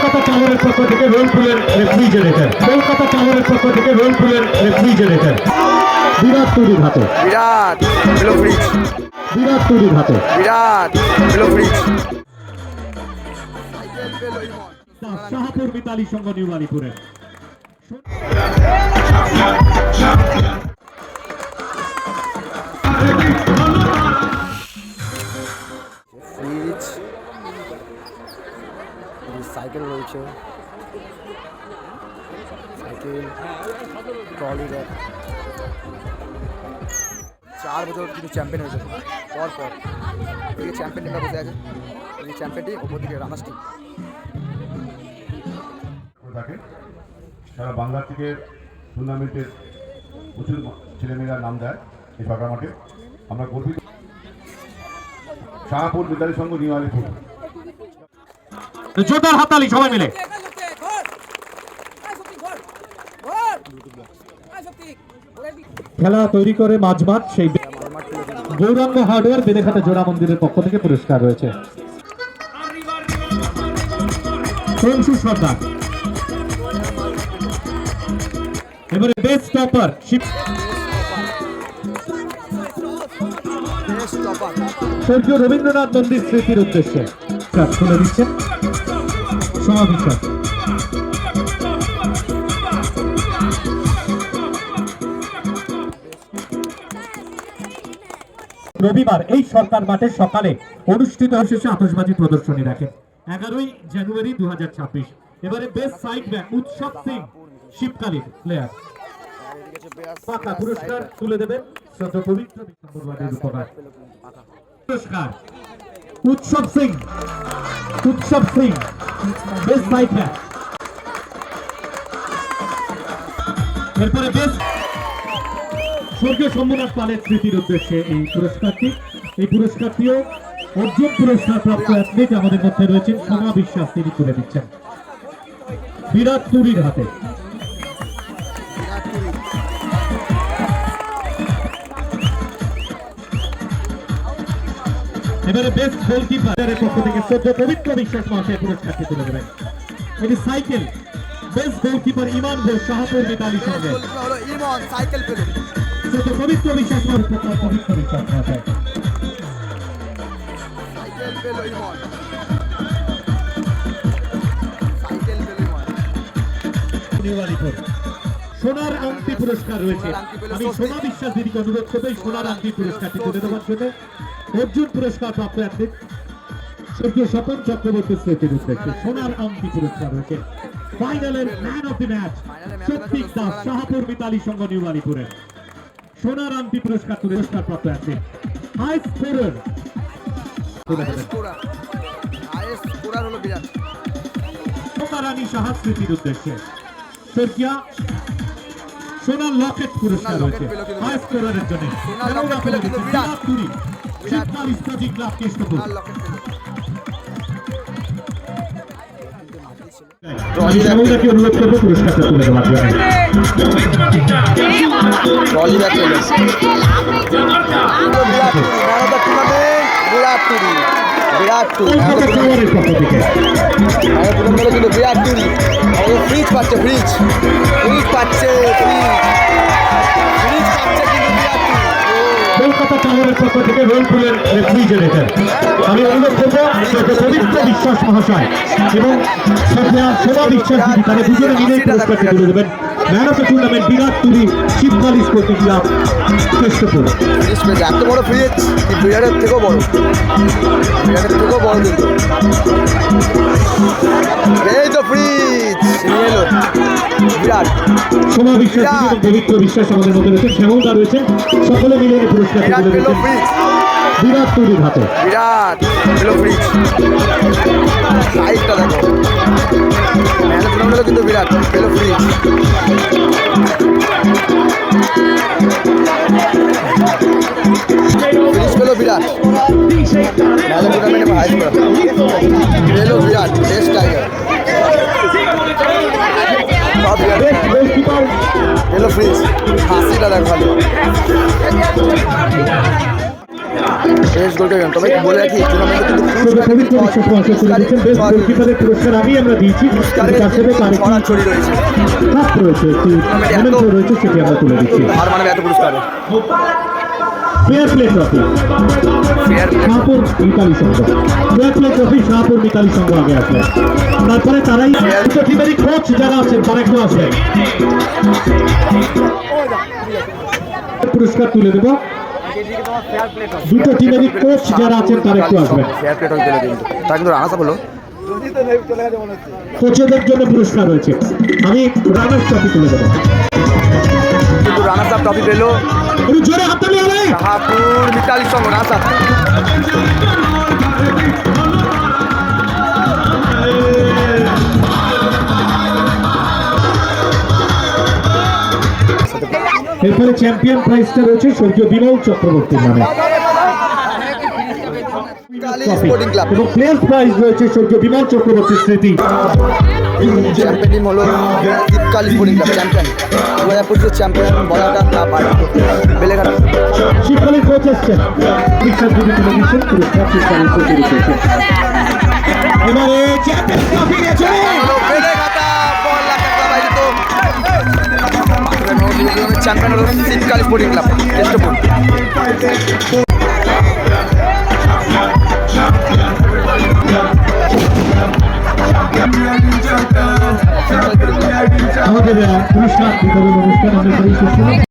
কলকাতা টাওয়ারের পক্ষ থেকে রোলপুলের রেফ্রিজারেটর কলকাতা টাওয়ারের পক্ষ থেকে রোলপুলের রেফ্রিজারেটর বিরাট তৈরির হাতে বিরাট ফ্রিজ। বিরাট তৈরির হাতে বিরাট ফ্রিজ। শাহপুর মিতালি সংঘ নিউ আলিপুরের ফ্রিজ সাইকেল রয়েছে। সাইকেল, ট্রলি ব্যাগ চার বছর কিন্তু চ্যাম্পিয়ন হয়েছে। পর পর। এই চ্যাম্পিয়ন বসে আছে। এই চ্যাম্পিয়ন টিম, ওপর দিকে রানার্স টিম সারা বাংলা থেকে টুর্নামেন্টের প্রচুর ছেলেমেয়েরা নাম দেয় এই ফাঁকা মাঠে। আমরা গর্বিত। শাহপুর বিদ্যালয় সংঘ নিউ আলিপুর জোরদার হাতালি সবাই মিলে। খেলা তৈরি করে মাঝমাঠ সেই গৌরাঙ্গ হার্ডওয়্যার বেদেঘাটা জোড়া মন্দিরের পক্ষ থেকে পুরস্কার রয়েছে। এবারে বেস্ট টপার শিব স্বর্গীয় রবীন্দ্রনাথ নন্দীর স্মৃতির উদ্দেশ্যে। কাজ দিচ্ছেন। সমাবিষ্ট রবিবার এই সরকার মাঠে সকালে অনুষ্ঠিত শেষে আতশবাজি প্রদর্শনী রাখেন এগারোই জানুয়ারি দু হাজার ছাব্বিশ। এবারে বেস্ট সাইড ব্যাক উৎসব সিং শিবকালীন প্লেয়ার পাকা পুরস্কার তুলে দেবেন পুরস্কার। Utsav Singh Utsav Singh best side back এরপরে বেস্ট স্বর্গীয় শম্ভুনাথ পালের স্মৃতির উদ্দেশ্যে এই পুরস্কারটি, এই পুরস্কারটিও অর্জুন পুরস্কার প্রাপ্ত অ্যাথলিট আমাদের মধ্যে রয়েছেন সোমা বিশ্বাস, তিনি তুলে দিচ্ছেন। বিরাট তুরির হাতে। এবারে বেস্ট গোলকিপারের পক্ষ থেকে সদ্য পবিত্র বিশ্বাস মহাশয় পুরস্কারটি তুলে দেবেন এটি cycle. Best goalkeeper Iman Ghosh Shahpur Mitali সঙ্গে। সদ্য পবিত্র বিশ্বাস মহাশয় পবিত্র বিশ্বাস মহাশয় ইমন ইমন সোনার আংটি পুরস্কার রয়েছে। আমি সোনা বিশ্বাস দিদিকে অনুরোধ করব সোনার আংটি পুরস্কারটি তুলে দেওয়ার জন্য। অর্জুন পুরস্কার প্রাপ্ত অ্যাথলিট স্বর্গীয় স্বপন চক্রবর্তী স্মৃতির উদ্দেশ্যে সোনার আংটি পুরস্কার রয়েছে ফাইনালের man of the match Satyik Das Shahpur Mitali Sangha new আলিপুরের সোনার আংটি পুরস্কার পুরস্কার প্রাপ্ত অ্যাথলিট হাই স্কোরার সাহা স্মৃতির উদ্দেশ্যে। সোনার লকেট পুরস্কার রয়েছে হাই স্কোরারের জন্য। সোনার লকেট পেল কিন্তু বিরাট। বিরাট। টুরি বিরাট টুরি বিরাট টুরি আমাদের ফ্রিজ পাচ্ছে ফ্রিজ ফ্রিজ পাচ্ছে ফ্রিজ কলকাতা টাওয়ারের পক্ষ থেকে রোলপুলের রেফ্রিজারেটর আমি অনুরোধ করব পবিত্র বিশ্বাস মহাশয় এবং শ্রদ্ধা শোভা বিশ্বাস দিদি তাদের দুজনে মিলে পুরস্কারটি তুলে দেবেন। ম্যান অফ দ্য টুর্নামেন্ট বিরাট এত বড় ফ্রিজ বিরাটের থেকেও বড়? বিরাটের থেকেও বড় কিন্তু। এই তো ফ্রিজ এলো। বিরাট। সোমা বিশ্বাস দিদি এবং পবিত্র বিশ্বাস আমাদের মধ্যে রয়েছে শ্যামলদা রয়েছে সকলে মিলে এই পুরস্কারটি বিরাট তুরির হাতে। বিরাট পেল ফ্রিজ দেখো। কিন্তু বিরাট। ফ্রিজ পেল বিরাট ম্যাচের টুর্নামেন্টে হাইস করা পেল বিরাট টেস্ট টাইগার পেল ফ্রিজ হাসিটা দেখো খালি শেষ তবে বলে রাখি টুর্নামেন্টে কিন্তু তবে পবিত্র বিশ্ব মহাশয় তুলে দিচ্ছেন বেস্ট গোলকিপারের পুরস্কার আমি আমরা দিয়েছি। তার সাথে তার একটি রয়েছে। কাপ রয়েছে একটি মেমেন্টো রয়েছে সেটি আমরা তুলে দিচ্ছি। আর মানে এত পুরস্কার। Fair play trophy Shahpur Mitali Sangha. Fair play trophy Shahpur Mitali Sangha আগে আসবে তারপরে তারাই টিমেরই কোচ যারা আছেন তারা একটু আসবেন। পুরস্কার তুলে দেব। দুটো টিমেরই কোচ যারা আছেন তারা একটু আসবেন। তার কিন্তু রানাস হলো কোচেদের জন্য পুরস্কার রয়েছে। আমি রানার ট্রফি তুলে দেবো। কিন্তু রানার্স আপ ট্রফি পেল। জোরে হাত হাততালি হবে মিতালি সঙ্গ রানাস এরপরে চ্যাম্পিয়ন প্রাইজটা রয়েছে স্বর্গীয় বিমল চক্রবর্তীর নামে। এবং প্লেয়ার্স প্রাইজ রয়েছে বিমল চক্রবর্তীর স্মৃতি। চ্যাম্পিয়ন টিম হলো শীতকালী স্পোর্টিং ক্লাব চ্যাম্পিয়ন দু চ্যাম্পিয়ন বলাটা ক্লাব আর বেলেঘাটা। কোচ পুরস্কার এবারে চ্যাম্পিয়ন ট্রফি গেছে চ্যাম্পিয়ন শীতকাল স্পোর্টিং ক্লাব কেষ্টপুর আমাদের পুরস্কার